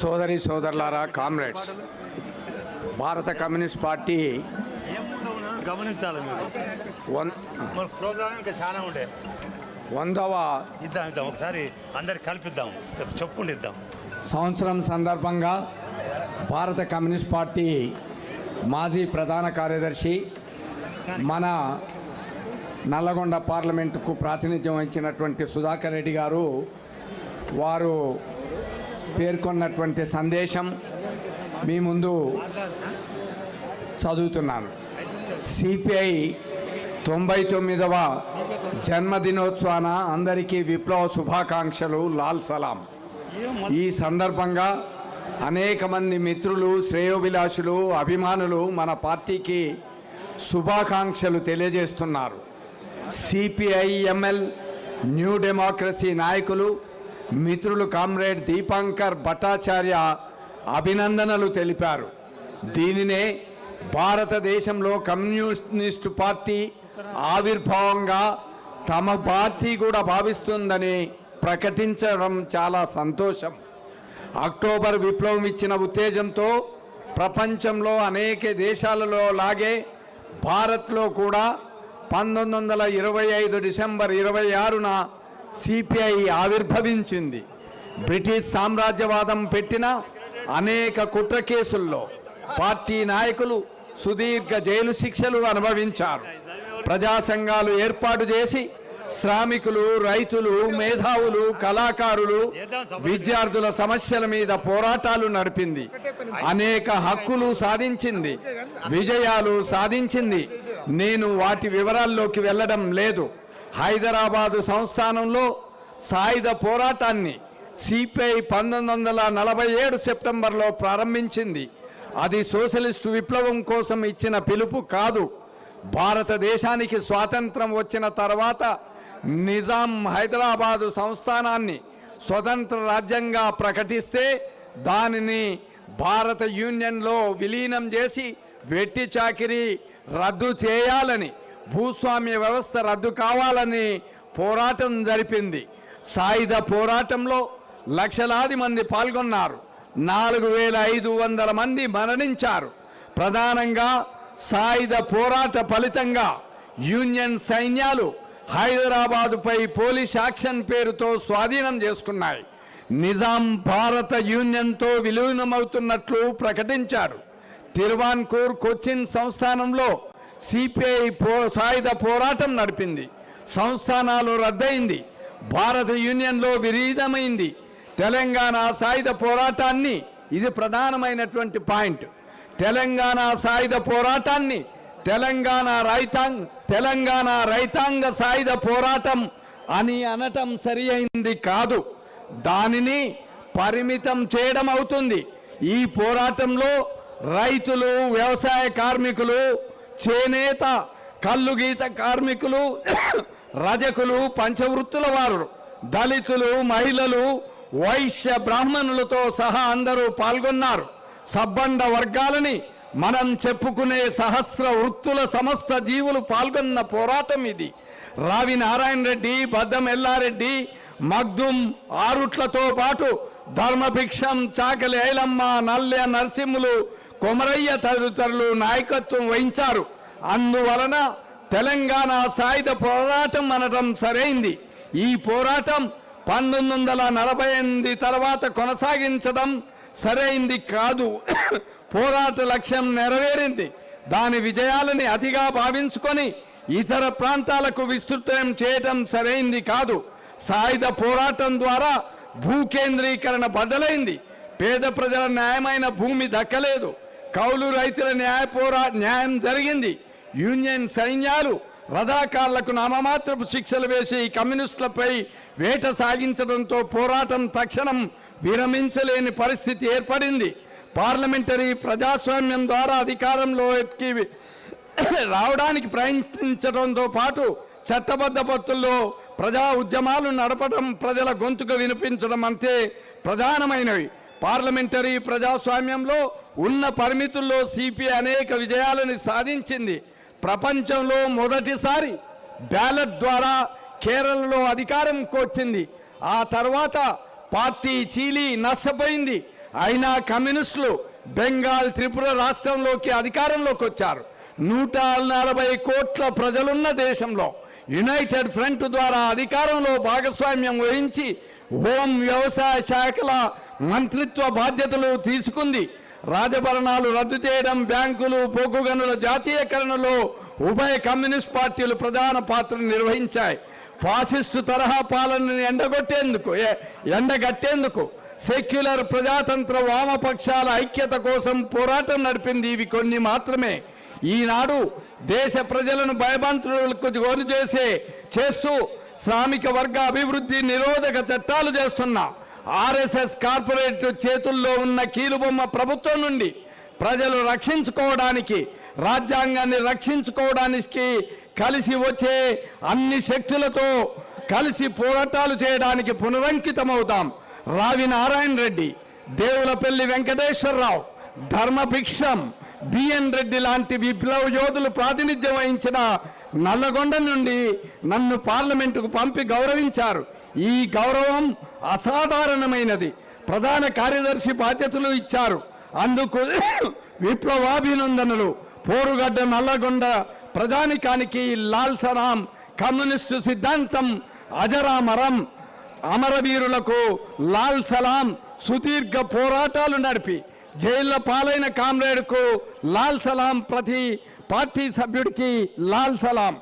సోదరి సోదరులారా కామ్రేడ్స్ భారత కమ్యూనిస్ట్ పార్టీ గమనించాలి మీరు. వన్ మన ప్రోగ్రామ్ ఇంకా చాలా ఉండే. వందవ ఇద్దాం ఇద్దాం. ఒకసారి అందరికి కల్పిద్దాం. చెప్- చెప్పుకుంటూ ఇద్దాం. సంవత్సరం సందర్భంగా భారత కమ్యూనిస్ట్ పార్టీ మాజీ ప్రధాన కార్యదర్శి మన నల్లగొండ పార్లమెంటుకు ప్రాతినిధ్యం వహించినటువంటి సుధాకర్ రెడ్డి గారు వారు పేర్కొన్నటువంటి సందేశం మీ ముందు చదువుతున్నాను. సిపిఐ తొంభై తొమ్మిదవ జన్మదినోత్సవాన అందరికీ విప్లవ శుభాకాంక్షలు లాల్ సలాం. ఈ సందర్భంగా అనేక మంది మిత్రులు శ్రేయోభిలాషులు అభిమానులు మన పార్టీకి శుభాకాంక్షలు తెలియజేస్తున్నారు. సిపిఐఎంఎల్ న్యూ డెమోక్రసీ నాయకులు మిత్రులు కామ్రేడ్ దీపాంకర్ భట్టాచార్య అభినందనలు తెలిపారు. దీనినే భారతదేశంలో కమ్యూనిస్ట్ పార్టీ ఆవిర్భావంగా తమ పార్టీ కూడా భావిస్తుందని ప్రకటించడం చాలా సంతోషం. అక్టోబర్ విప్లవం ఇచ్చిన ఉత్తేజంతో ప్రపంచంలో అనేక దేశాలలో లాగే భారత్లో కూడా పంతొమ్మిది వందల ఇరవై ఐదు డిసెంబర్ ఇరవై ఆరున సిపిఐ ఆవిర్భవించింది. బ్రిటిష్ సామ్రాజ్యవాదం పెట్టిన అనేక కుట్ర కేసుల్లో పార్టీ నాయకులు సుదీర్ఘ జైలు శిక్షలు అనుభవించారు. ప్రజా సంఘాలు ఏర్పాటు చేసి శ్రామికులు రైతులు మేధావులు కళాకారులు విద్యార్థుల సమస్యల మీద పోరాటాలు నడిపింది. అనేక హక్కులు సాధించింది. విజయాలు సాధించింది. నేను వాటి వివరాల్లోకి వెళ్ళడం లేదు. హైదరాబాదు సంస్థానంలో సాయుధ పోరాటాన్ని సిపిఐ పంతొమ్మిది వందల నలభై ఏడు సెప్టెంబర్లో ప్రారంభించింది. అది సోషలిస్టు విప్లవం కోసం ఇచ్చిన పిలుపు కాదు. భారతదేశానికి స్వాతంత్రం వచ్చిన తర్వాత నిజాం హైదరాబాదు సంస్థానాన్ని స్వతంత్ర రాజ్యంగా ప్రకటిస్తే దానిని భారత యూనియన్లో విలీనం చేసి వెట్టి చాకిరీ రద్దు చేయాలని భూస్వామ్య వ్యవస్థ రద్దు కావాలని పోరాటం జరిపింది. సాయుధ పోరాటంలో లక్షలాది మంది పాల్గొన్నారు. నాలుగు వేల ఐదు వందల మంది మరణించారు. ప్రధానంగా సాయుధ పోరాట ఫలితంగా యూనియన్ సైన్యాలు హైదరాబాదుపై పోలీస్ యాక్షన్ పేరుతో స్వాధీనం చేసుకున్నాయి. నిజాం భారత యూనియన్తో విలీనమవుతున్నట్లు ప్రకటించారు. తిరువాన్కూర్ కొచ్చిన్ సంస్థానంలో సిపిఐ పో సాయుధ పోరాటం నడిపింది. సంస్థానాలు రద్దయింది. భారత యూనియన్లో విరీతమైంది తెలంగాణ సాయుధ పోరాటాన్ని ఇది ప్రధానమైనటువంటి పాయింట్. తెలంగాణ సాయుధ పోరాటాన్ని తెలంగాణ రైతాంగ తెలంగాణ రైతాంగ సాయుధ పోరాటం అని అనటం సరి అయింది కాదు. దానిని పరిమితం చేయడం అవుతుంది. ఈ పోరాటంలో రైతులు వ్యవసాయ కార్మికులు చేనేత కల్లు గీత కార్మికులు రజకులు పంచవృత్తుల వారు దళితులు మహిళలు వైశ్య బ్రాహ్మణులతో సహా అందరూ పాల్గొన్నారు. సబ్బండ వర్గాలని మనం చెప్పుకునే సహస్ర వృత్తుల సమస్త జీవులు పాల్గొన్న పోరాటం ఇది. రావి నారాయణ రెడ్డి బద్దం ఎల్లారెడ్డి మగ్దుం ఆరుట్లతో పాటు ధర్మభిక్షం చాకలి ఐలమ్మ నల్లె నరసింహులు కొమరయ్య తదితరులు నాయకత్వం వహించారు. అందువలన తెలంగాణ సాయుధ పోరాటం అనడం సరైంది. ఈ పోరాటం పంతొమ్మిది వందల నలభై ఎనిమిది తర్వాత కొనసాగించడం సరైంది కాదు. పోరాట లక్ష్యం నెరవేరింది. దాని విజయాలని అతిగా భావించుకొని ఇతర ప్రాంతాలకు విస్తృతం చేయటం సరైంది కాదు. సాయుధ పోరాటం ద్వారా భూకేంద్రీకరణ బద్దలైంది. పేద ప్రజల న్యాయమైన భూమి దక్కలేదు. కౌలు రైతుల న్యాయ పోరా న్యాయం జరిగింది. యూనియన్ సైన్యాలు రథాకారులకు నామమాత్రపు శిక్షలు వేసి కమ్యూనిస్టులపై వేట సాగించడంతో పోరాటం తక్షణం విరమించలేని పరిస్థితి ఏర్పడింది. పార్లమెంటరీ ప్రజాస్వామ్యం ద్వారా అధికారంలోకి రావడానికి ప్రయత్నించడంతో పాటు చట్టబద్ధ పత్తుల్లో ప్రజా ఉద్యమాలు నడపడం ప్రజల గొంతుకు వినిపించడం అంతే ప్రధానమైనవి. పార్లమెంటరీ ప్రజాస్వామ్యంలో ఉన్న పరిమితుల్లో సిపిఐ అనేక విజయాలను సాధించింది. ప్రపంచంలో మొదటిసారి బ్యాలెట్ ద్వారా కేరళలో అధికారం వచ్చింది ఆ తర్వాత పార్టీ చీలి నష్టపోయింది. అయినా కమ్యూనిస్టులు బెంగాల్ త్రిపుర రాష్ట్రంలోకి అధికారంలోకి వచ్చారు. నూట నలభై కోట్ల ప్రజలున్న దేశంలో యునైటెడ్ ఫ్రంట్ ద్వారా అధికారంలో భాగస్వామ్యం వహించి హోం వ్యవసాయ శాఖల మంత్రిత్వ బాధ్యతలు తీసుకుంది. రాజభరణాలు రద్దు చేయడం బ్యాంకులు బొగ్గు జాతీయకరణలో ఉభయ కమ్యూనిస్ట్ పార్టీలు ప్రధాన పాత్ర నిర్వహించాయి. ఫాసిస్టు తరహా పాలనని ఎండగొట్టేందుకు ఎండగట్టేందుకు సెక్యులర్ ప్రజాతంత్ర వామపక్షాల ఐక్యత కోసం పోరాటం నడిపింది ఇవి కొన్ని మాత్రమే. ఈనాడు దేశ ప్రజలను భయభంతులకు గోను చేసే చేస్తూ శ్రామిక వర్గ అభివృద్ధి నిరోధక చట్టాలు చేస్తున్న. ఆర్ఎస్ఎస్ కార్పొరేట్ చేతుల్లో ఉన్న కీలుబొమ్మ ప్రభుత్వం నుండి ప్రజలు రక్షించుకోవడానికి రాజ్యాంగాన్ని రక్షించుకోవడానికి కలిసి వచ్చే అన్ని శక్తులతో కలిసి పోరాటాలు చేయడానికి పునరంకితమవుతాం. రావి నారాయణ రెడ్డి దేవులపల్లి వెంకటేశ్వరరావు ధర్మభిక్షం బిఎన్ రెడ్డి లాంటి విప్లవ యోధులు ప్రాతినిధ్యం వహించిన నల్లగొండ నుండి నన్ను పార్లమెంటుకు పంపి గౌరవించారు. ఈ గౌరవం అసాధారణమైనది. ప్రధాన కార్యదర్శి బాధ్యతలు ఇచ్చారు. అందుకు విప్లవాభినందనలు. పోరుగడ్డ నల్లగొండ ప్రధానికానికి లాల్ సలాం కమ్యూనిస్టు సిద్ధాంతం అజరామరం అమరవీరులకు లాల్ సలాం సుదీర్ఘ పోరాటాలు నడిపి జైల్లో పాలైన కామ్రేడ్కు లాల్ సలాం ప్రతి పార్టీ సభ్యుడికి లాల్ సలాం.